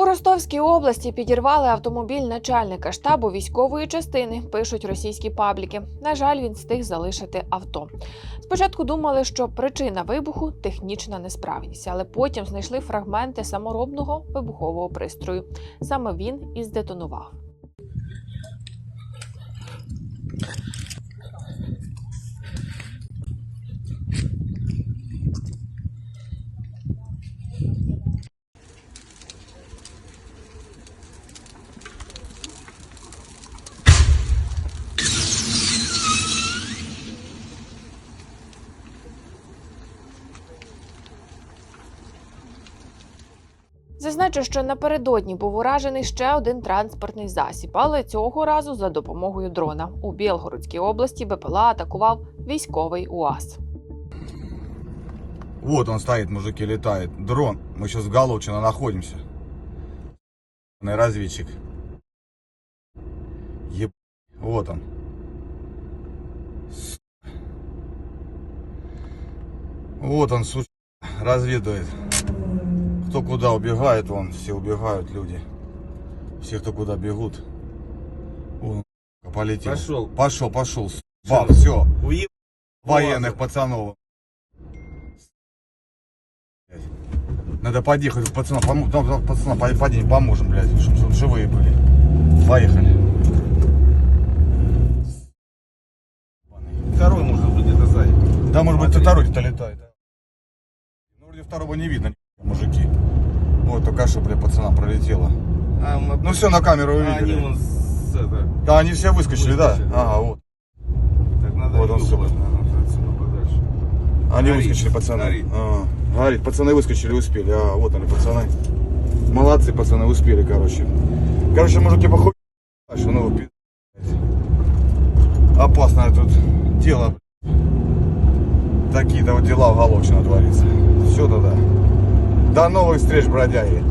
У Ростовській області підірвали автомобіль начальника штабу військової частини, пишуть російські пабліки. На жаль, він встиг залишити авто. Спочатку думали, що причина вибуху технічна несправність, але потім знайшли фрагменти саморобного вибухового пристрою. Саме він і здетонував. Зазначу, що напередодні був уражений ще один транспортний засіб, але цього разу за допомогою дрона. У Білгородській області БПЛА атакував військовий УАЗ. Вот он стоит, мужики, летает. Дрон. Мы сейчас в Головчино находимся. На разведчик. Еб... Вот он. С- Вот он, сука, разведывает. Кто куда убегает, вон, все убегают люди. Все, кто куда бегут. Вон, полетел. Пошел. Пошел, пошел. Бам, все. Уеб... Военных пацанов. Надо подъехать, пацанам, пом- по- подъедем, поможем, блядь, чтобы, чтобы живые были. Поехали. Второй может быть где-то сзади. Да, может быть, второй где-то летает. Ну, вроде второго не видно, мужики. Вот, только что, блядь, пацанам пролетело. А, мы- Ну, все на камеру А, они увидели. вон с, это, Да, они все выскочили, да? Выскочили. Ага, вот. так надо Вот он, сука. Они Горит, выскочили, пацаны. горит. А, горит. Пацаны выскочили, успели. А, вот они, пацаны. Молодцы, пацаны, успели, короче. Короче, мужики, похуй. Ну, пи- Опасное тут дело. Такие-то вот дела в Головчино творится. Все тогда. До новых встреч, бродяги.